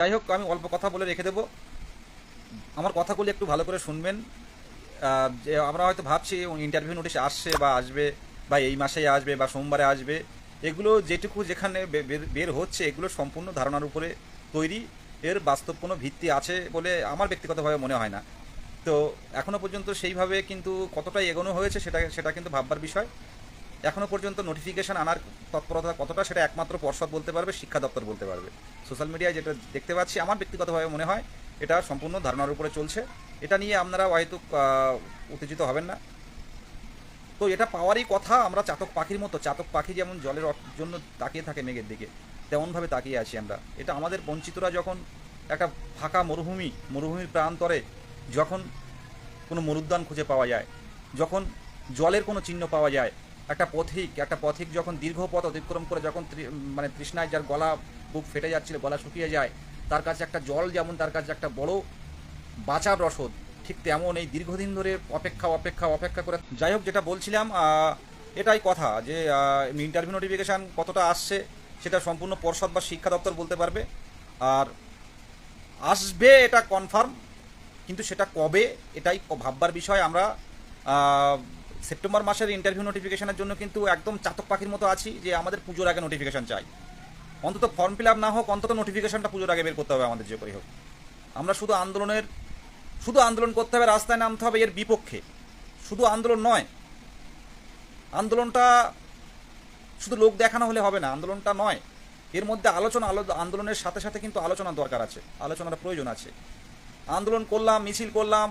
যাই হোক, আমি অল্প কথা বলে রেখে দেবো। আমার কথাগুলি একটু ভালো করে শুনবেন। যে আমরা হয়তো ভাবছি ইন্টারভিউ নোটিশ আসছে বা আসবে, বা এই মাসেই আসবে, বা সোমবারে আসবে। এগুলো যেটুকু যেখানে বের- হচ্ছে, এগুলো সম্পূর্ণ ধারণার উপরে তৈরি। এর বাস্তব কোনো ভিত্তি আছে বলে আমার ব্যক্তিগতভাবে মনে হয় না। তো এখনও পর্যন্ত সেইভাবে কিন্তু কতটা এগোনো হয়েছে, সেটা সেটা কিন্তু ভাববার বিষয়। এখনও পর্যন্ত নোটিফিকেশন আনার তৎপরতা কতটা সেটা একমাত্র পর্ষদ বলতে পারবে, শিক্ষা দপ্তর বলতে পারবে। সোশ্যাল মিডিয়ায় যেটা দেখতে পাচ্ছি, আমার ব্যক্তিগতভাবে মনে হয় এটা সম্পূর্ণ ধারণার উপরে চলছে। এটা নিয়ে আপনারা হয়তো উত্তেজিত হবেন না। তো এটা পাওয়ারই কথা, আমরা চাতক পাখির মতো, চাতক পাখি যেমন জলের জন্য তাকিয়ে থাকে মেঘের দিকে, তেমনভাবে তাকিয়ে আছি আমরা। এটা আমাদের বঞ্চিতরা যখন একটা ফাঁকা মরুভূমি, মরুভূমির প্রান্তরে যখন কোনো মরুদ্যান খুঁজে পাওয়া যায়, যখন জলের কোনো চিহ্ন পাওয়া যায় একটা পথিক একটা পথিক যখন দীর্ঘ পথ অতিক্রম করে যখন মানে তৃষ্ণায় যার গলা, বুক ফেটে যাচ্ছিল, গলা শুকিয়ে যায়, তার কাছে একটা জল যেমন, তার কাছে একটা বড় বাঁচার রসদ, ঠিক তেমন এই দীর্ঘদিন ধরে অপেক্ষা অপেক্ষা অপেক্ষা করে যাই হোক, যেটা বলছিলাম এটাই কথা যে ইন্টারভিউ নোটিফিকেশান কতটা আসছে, সেটা সম্পূর্ণ পর্ষদ বা শিক্ষা দপ্তর বলতে পারবে। আর আসবে এটা কনফার্ম কিন্তু সেটা কবে, এটাই ভাববার বিষয়। আমরা সেপ্টেম্বর মাসের ইন্টারভিউ নোটিফিকেশনের জন্য কিন্তু একদম চাতক পাখির মতো আছি যে আমাদের পুজোর আগে নোটিফিকেশন চাই। অন্তত ফর্ম ফিল আপ না হোক, অন্তত নোটিফিকেশনটা পুজোর আগে বের করতে হবে আমাদের যে করে হোক। আমরা শুধু আন্দোলনের, শুধু আন্দোলন করতে হবে, রাস্তায় নামতে হবে এর বিপক্ষে। শুধু আন্দোলন নয়, আন্দোলনটা শুধু লোক দেখানো হলে হবে না, আন্দোলনটা নয়। এর মধ্যে আলোচনা, আলো, আন্দোলনের সাথে সাথে কিন্তু আলোচনার দরকার আছে, আলোচনার প্রয়োজন আছে। আন্দোলন করলাম, মিছিল করলাম,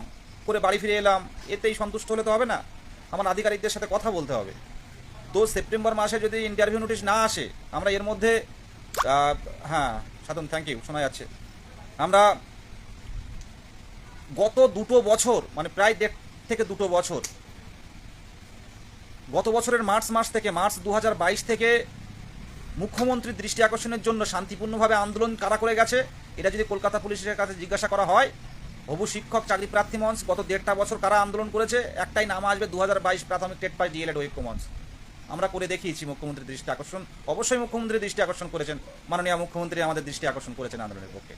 করে বাড়ি ফিরে এলাম, এতেই সন্তুষ্ট হলে তো হবে না। আমার আধিকারিকদের সাথে কথা বলতে হবে। তো সেপ্টেম্বর মাসে যদি ইন্টারভিউ নোটিশ না আসে, আমরা এর মধ্যে হ্যাঁ সাধন থ্যাংক ইউ শোনা যাচ্ছে। আমরা গত দুটো বছর মানে প্রায় দেড় থেকে দুটো বছর, গত বছরের মার্চ মাস থেকে, মার্চ দু হাজার বাইশ থেকে মুখ্যমন্ত্রীর দৃষ্টি আকর্ষণের জন্য শান্তিপূর্ণভাবে আন্দোলন কারা করে গেছে, এটা যদি কলকাতা পুলিশের কাছে জিজ্ঞাসা করা হয় হবু শিক্ষক চাকরি প্রার্থী মঞ্চ, গত দেড়টা বছর কারা আন্দোলন করেছে? একটাই নাম আসবে দু হাজার বাইশ প্রাথমিক টেট পাস ডিএলএড ঐক্য মঞ্চ। আমরা করে দেখিয়েছি মুখ্যমন্ত্রীর দৃষ্টি আকর্ষণ। অবশ্যই মুখ্যমন্ত্রীর দৃষ্টি আকর্ষণ করেছেন। মাননীয় মুখ্যমন্ত্রী আমাদের দৃষ্টি আকর্ষণ করেছেন আন্দোলনের পক্ষে।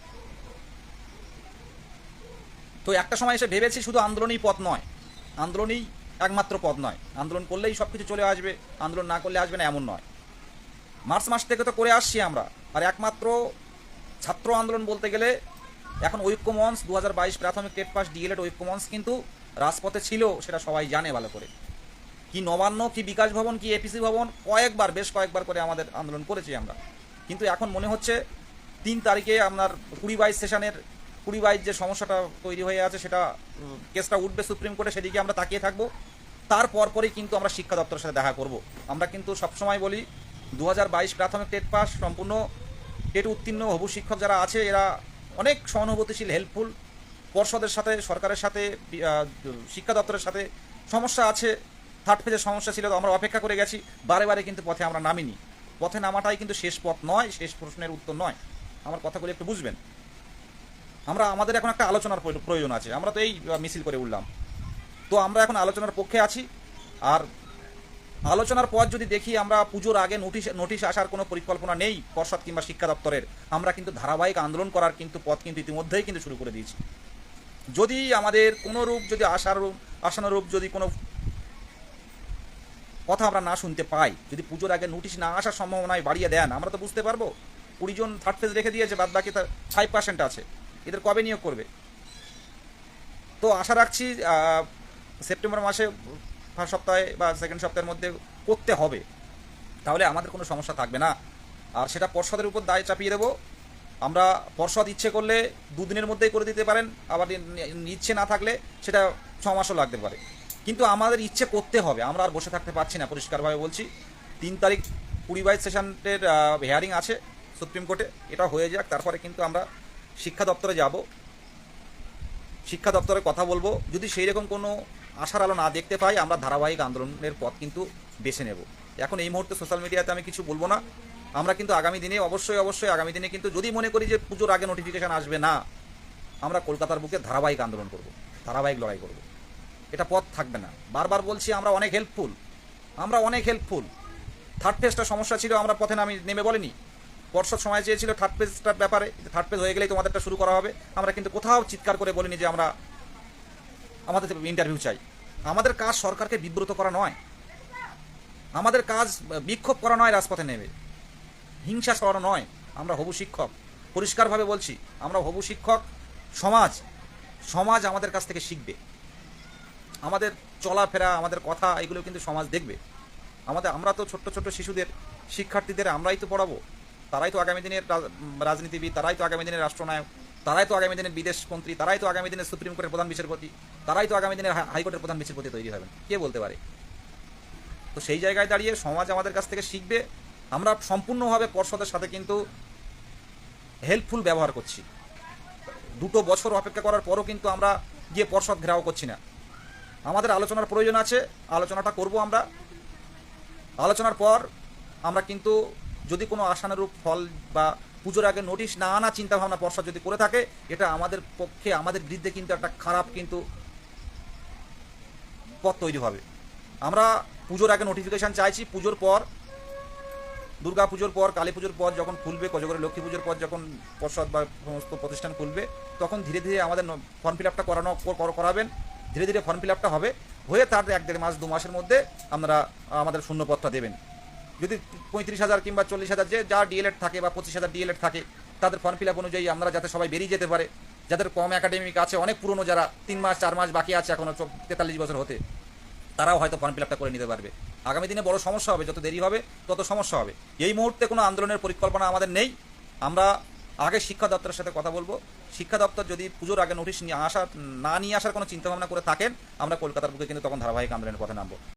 তো একটা সময় এসে ভেবেছি শুধু আন্দোলনই পথ নয়। আন্দোলনই একমাত্র পথ নয়। আন্দোলন করলেই সব কিছু চলে আসবে, আন্দোলন না করলে আসবে না, এমন নয়। মার্চ মাস থেকে তো করে আসছি আমরা। আর একমাত্র ছাত্র আন্দোলন বলতে গেলে এখন ঐক্য মঞ্চ দু প্রাথমিক টেট পাস, ডিএলএড ঐক্য মঞ্চ কিন্তু রাজপথে ছিল, সেটা সবাই জানে ভালো করে। কি নবান্ন, কি বিকাশ ভবন, কি এপিসি ভবন, কয়েকবার, বেশ কয়েকবার করে আমাদের আন্দোলন করেছি আমরা। কিন্তু এখন মনে হচ্ছে তিন তারিখে আপনার কুড়ি বাইশ সেশনের কুড়ি বাইশ যে সমস্যাটা তৈরি হয়ে আছে, সেটা কেসটা উঠবে সুপ্রিম কোর্টে, সেদিকে আমরা তাকিয়ে থাকব। তারপর পরেই কিন্তু আমরা শিক্ষা দপ্তরের সাথে দেখা করব। আমরা কিন্তু সবসময় বলি দু হাজার বাইশ প্রাথমিক টেট পাস, সম্পূর্ণ টেট উত্তীর্ণ হবু শিক্ষক যারা আছে, এরা অনেক সহানুভূতিশীল হেল্পফুল পর্ষদের সাথে, সরকারের সাথে শিক্ষা দপ্তরের সাথে সমস্যা আছে। থার্ড ফেজের সমস্যা ছিল, তো আমরা অপেক্ষা করে গেছি, বারে বারে কিন্তু পথে আমরা নামিনি। পথে নামাটাই কিন্তু শেষ পথ নয়, শেষ প্রশ্নের উত্তর নয়। আমার কথাগুলো একটু বুঝবেন। আমরা, আমাদের এখন একটা আলোচনার প্রয়- প্রয়োজন আছে। আমরা তো এই মিছিল করে উঠলাম। তো আমরা এখন আলোচনার পক্ষে আছি, আর আলোচনার পর যদি দেখি আমরা পুজোর আগে নোটিশ নোটিশ আসার কোনো পরিকল্পনা নেই পর্ষদ কিংবা শিক্ষা দপ্তরের, আমরা কিন্তু ধারাবাহিক আন্দোলন করার কিন্তু পথ কিন্তু ইতিমধ্যেই কিন্তু শুরু করে দিয়েছি। যদি আমাদের কোনো রূপ যদি আশার রূপ আশানুরূপ যদি কোনো কথা আমরা না শুনতে পাই, যদি পুজোর আগে নোটিশ না আসার সম্ভাবনায় বাড়িয়ে দেন, আমরা তো বুঝতে পারব। কুড়ি জন থার্ড ফেজ রেখে দিয়েছে বাদ বাকি তার ফাইভ পার্সেন্ট আছে। এদের কবে নিয়োগ করবে? তো আশা রাখছি সেপ্টেম্বর মাসে ফার্স্ট সপ্তাহে বা সেকেন্ড সপ্তাহের মধ্যে করতে হবে। তাহলে আমাদের কোনো সমস্যা থাকবে না। আর সেটা পর্ষদের উপর দায় চাপিয়ে দেবো। আমরা পর্ষদ ইচ্ছে করলে দুদিনের মধ্যেই করে দিতে পারেন, আবার ইচ্ছে না থাকলে সেটা ছ মাসও লাগতে পারে। কিন্তু আমাদের ইচ্ছে করতে হবে, আমরা আর বসে থাকতে পারছি না, পরিষ্কারভাবে বলছি। তিন তারিখ কুড়ি বাইশ সেশনের হেয়ারিং আছে সুপ্রিম কোর্টে, এটা হয়ে যাক, তারপরে কিন্তু আমরা শিক্ষা দপ্তরে যাব। শিক্ষা দপ্তরে কথা বলব। যদি সেই রকম কোনো আশার আলো না দেখতে পাই, আমরা ধারাবাহিক আন্দোলনের পথ কিন্তু বেছে নেব। এখন এই মুহূর্তে সোশ্যাল মিডিয়াতে আমি কিছু বলব না। আমরা কিন্তু আগামী দিনে, অবশ্যই অবশ্যই আগামী দিনে কিন্তু যদি মনে করি যে পুজোর আগে নোটিফিকেশান আসবে না, আমরা কলকাতার বুকে ধারাবাহিক আন্দোলন করব, ধারাবাহিক লড়াই করব। এটা পথ থাকবে না। বারবার বলছি, আমরা অনেক হেল্পফুল আমরা অনেক হেল্পফুল থার্ড ফেজটা সমস্যা ছিল, আমরা পথে নামি, নেমে বলিনি। পর্ষদ সময় চেয়েছিল থার্ড পেজটার ব্যাপারে থার্ড পেজ হয়ে গেলেই তোমাদেরটা শুরু করা হবে। আমরা কিন্তু কোথাও চিৎকার করে বলিনি যে আমরা আমাদের ইন্টারভিউ চাই। আমাদের কাজ সরকারকে বিব্রত করা নয়। আমাদের কাজ বিক্ষোভ করা নয়, রাজপথে নেমে। হিংসা ছড়ানো নয়। আমরা হবু শিক্ষক। পরিষ্কারভাবে বলছি, আমরা হবু শিক্ষক। সমাজ সমাজ আমাদের কাছ থেকে শিখবে। আমাদের চলাফেরা, আমাদের কথা, এগুলো কিন্তু সমাজ দেখবে। আমাদের, আমরা তো ছোট্ট ছোট্ট শিশুদের, শিক্ষার্থীদের আমরাই তো পড়াবো। তারাই তো আগামী দিনের রাজ- রাজনীতিবিদ, তারাই তো আগামী দিনের রাষ্ট্রনায়ক। তারাই তো আগামী দিনের বিদেশ মন্ত্রী, তারাই তো আগামী দিনের সুপ্রিম কোর্টের প্রধান বিচারপতি, তারাই তো আগামী দিনের হাইকোর্টের প্রধান বিচারপতি তৈরি হবেন। কে বলতে পারে? তো সেই জায়গায় দাঁড়িয়ে সমাজ আমাদের কাছ থেকে শিখবে, আমরা সম্পূর্ণভাবে পর্ষদের সাথে কিন্তু হেল্পফুল ব্যবহার করছি। দুটো বছর অপেক্ষা করার পরও কিন্তু আমরা গিয়ে পর্ষদ ঘেরাও করছি না। আমাদের আলোচনার প্রয়োজন আছে, আলোচনাটা করব আমরা। আলোচনার পর আমরা কিন্তু যদি কোনো আশানুরূপ ফল বা পুজোর আগে নোটিশ না আনা চিন্তা ভাবনা পর্ষদ যদি করে থাকে, এটা আমাদের পক্ষে, আমাদের বিরুদ্ধে কিন্তু একটা খারাপ কিন্তু পথ তৈরি হবে। আমরা পুজোর আগে নোটিফিকেশান চাইছি, পুজোর পর, দুর্গা পুজোর পর, কালী পুজোর পর যখন খুলবে, কোজাগরে লক্ষ্মী পুজোর পর যখন পর্ষদ বা সমস্ত প্রতিষ্ঠান খুলবে, তখন ধীরে ধীরে আমাদের ফর্ম ফিল আপটা করানো, কর- করাবেন। ধীরে ধীরে ফর্ম ফিল আপটা হবে। হয়ে তার এক দেড় মাস, দু মাসের মধ্যে আমরা আমাদের শূন্যপদটা দেবেন। যদি পঁয়ত্রিশ হাজার কিংবা চল্লিশ হাজার যে যা ডিএলএড থাকে বা পঁচিশ হাজার ডিএলএড থাকে, তাদের ফর্ম ফিল আপ অনুযায়ী আমরা যাতে সবাই বেরিয়ে যেতে পারে। যাদের কম একাডেমিক আছে, অনেক পুরনো যারা তিন মাস, চার মাস বাকি আছে এখনও তেতাল্লিশ বছর হতে, তারাও হয়তো ফর্ম ফিল আপটা করে নিতে পারবে। আগামী দিনে বড় সমস্যা হবে, যত দেরি হবে তত সমস্যা হবে। এই মুহূর্তে কোনো আন্দোলনের পরিকল্পনা আমাদের নেই। আমরা আগে শিক্ষা দপ্তরের সাথে কথা বলব। শিক্ষা দপ্তর যদি পুজোর আগে নোটিশ নিয়ে আসার না নিয়ে আসার কোনো চিন্তাভাবনা করে থাকেন, আমরা কলকাতার বুকে কিন্তু তখন ধারাবাহিক আন্দোলনের পথে নামবো।